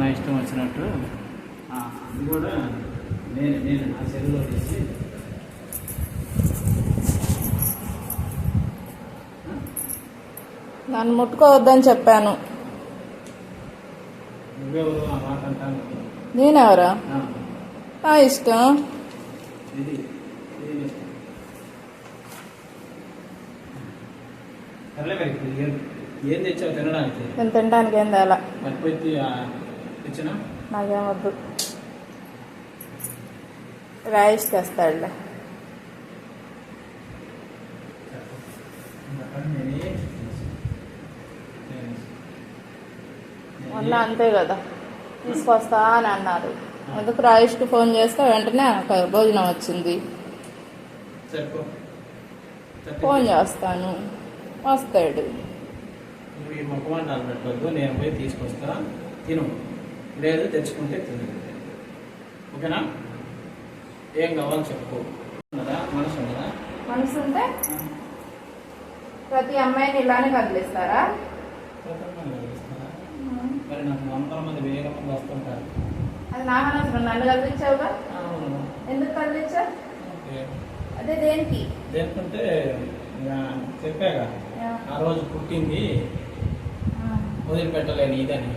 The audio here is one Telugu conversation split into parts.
నా ఇష్టం వచ్చినట్టు. అది కూడా నేను నేను నా చెరువులో తీసి నన్ను ముట్టుకోవద్దని చెప్పాను. నేనెవరా? నా ఇష్టం. ఏం తెచ్చావు తినడానికి? నేను తినడానికి ఏం తేలా తెచ్చినా? నాకేమొద్దు రైస్ తెస్తాడులే. మొన్న అంతే కదా. తీసుకొస్తా అని అన్నారు. అందుకు రాయేష్కి ఫోన్ చేస్తే వెంటనే భోజనం వచ్చింది. ఫోన్ చేస్తాను. వస్తాడు. తీసుకొస్తా. తిను. లేదు తెచ్చుకుంటే తిను ఓకేనా? ఏం కావాలో చెప్పు. ఉన్నదా? మనసు ఉన్నదా? మనసు ఉంటే ప్రతి అమ్మాయిని ఇలానే కదిలిస్తారా? మరి నాకు వందల మంది వేల మంది వస్తుంటారు. అది నా మనసు నన్ను కదిలించావుగా. ఎందుకు కదిలించావు ఓకే. అదే దేనికి? దేనికంటే చెప్పాగా. ఆ రోజు పుట్టింది వదిలిపెట్టలేని ఇదని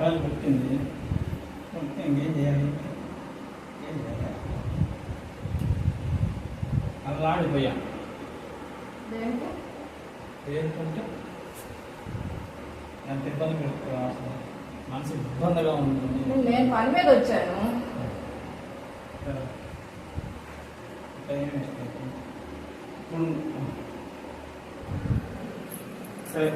రోజు పుట్టింది. పుట్టితే ఇంకేం చేయాలి? ఏం చేయాలి? అలా ఆడిపోయా దేనికి? ఏంటంటే ఎంత ఇబ్బంది పెడుతున్నా మనసు ఇబ్బందిగా ఉంటుంది. నేను పని మీద వచ్చాను. ఇప్పుడు- సరే.